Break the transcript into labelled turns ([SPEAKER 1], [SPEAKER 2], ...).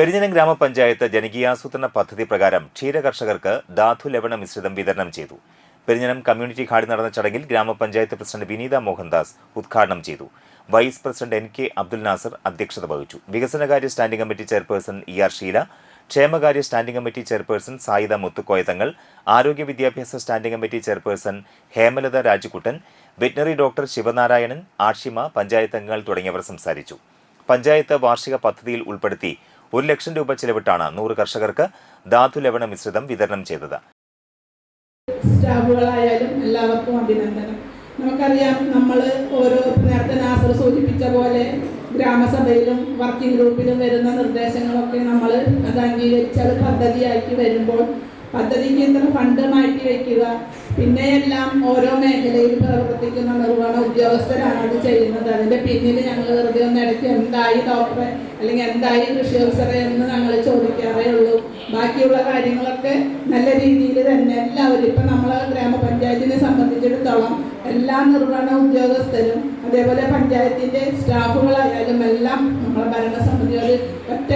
[SPEAKER 1] പെരിഞ്ഞനം ഗ്രാമപഞ്ചായത്ത് ജനകീയാസൂത്രണ പദ്ധതി പ്രകാരം ക്ഷീര കർഷകർക്ക് ധാതു ലവണ മിശ്രിതം വിതരണം ചെയ്തു. പെരിഞ്ഞനം കമ്മ്യൂണിറ്റി ഹാളിൽ നടന്ന ചടങ്ങിൽ ഗ്രാമപഞ്ചായത്ത് പ്രസിഡന്റ് വിനീത മോഹൻദാസ് ഉദ്ഘാടനം ചെയ്തു. Vice president N K Abdul Nasar അധ്യക്ഷത വഹിച്ചു. വികസനകാര്യ standing committee chairperson E R Sheela ക്ഷേമകാര്യ standing committee chairperson Sayida Muthukoya Thangal ആരോഗ്യ വിദ്യാഭ്യാസ standing committee chairperson Hemalatha Rajkuttan veterinary doctor Sivanarayanan Ashima panchayat അംഗങ്ങൾ തുടങ്ങിയവർ സംസാരിച്ചു. പഞ്ചായത്ത് വാർഷിക പദ്ധതിയിൽ ഉൾപ്പെടുത്തി ഒരു ലക്ഷം രൂപ ചിലവിട്ടാണ് നൂറ് കർഷകർക്ക് ധാതു ലവണ മിശ്രിതം വിതരണം ചെയ്തത്.
[SPEAKER 2] സ്റ്റാഫുകളായാലും എല്ലാവർക്കും അഭിനന്ദനം. നമുക്കറിയാം നമ്മൾ ഓരോ നേരത്തെ നാസർ സൂചിപ്പിച്ച പോലെ ഗ്രാമസഭയിലും വർക്കിംഗ് ഗ്രൂപ്പിലും വരുന്ന നിർദ്ദേശങ്ങളൊക്കെ നമ്മൾ അത് അംഗീകരിച്ച് അത് പദ്ധതിയാക്കി വരുമ്പോൾ പദ്ധതി കേന്ദ്രം ഫണ്ട് മാറ്റി വയ്ക്കുക പിന്നെയെല്ലാം ഓരോ മേഖലയിൽ പ്രവർത്തിക്കുന്ന നിർവഹണ ഉദ്യോഗസ്ഥരാണ് അത് ചെയ്യുന്നത്. അതിന്റെ പിന്നിൽ ഞങ്ങൾ വെറുതെ ഒന്ന് ഇടയ്ക്ക് എന്തായി ഡോക്ടറെ അല്ലെങ്കിൽ എന്തായി കൃഷി ഓഫീസറെ എന്ന് ഞങ്ങൾ ചോദിക്കാറേ ഉള്ളൂ. ബാക്കിയുള്ള കാര്യങ്ങളൊക്കെ നല്ല രീതിയിൽ തന്നെ എല്ലാവരും ഇപ്പം നമ്മളെ ഗ്രാമപഞ്ചായത്തിനെ സംബന്ധിച്ചിടത്തോളം എല്ലാ നിർവഹണ ഉദ്യോഗസ്ഥരും അതേപോലെ പഞ്ചായത്തിന്റെ സ്റ്റാഫുകളായാലും എല്ലാം നമ്മളെ ഭരണസമിതിയോട് ഒറ്റ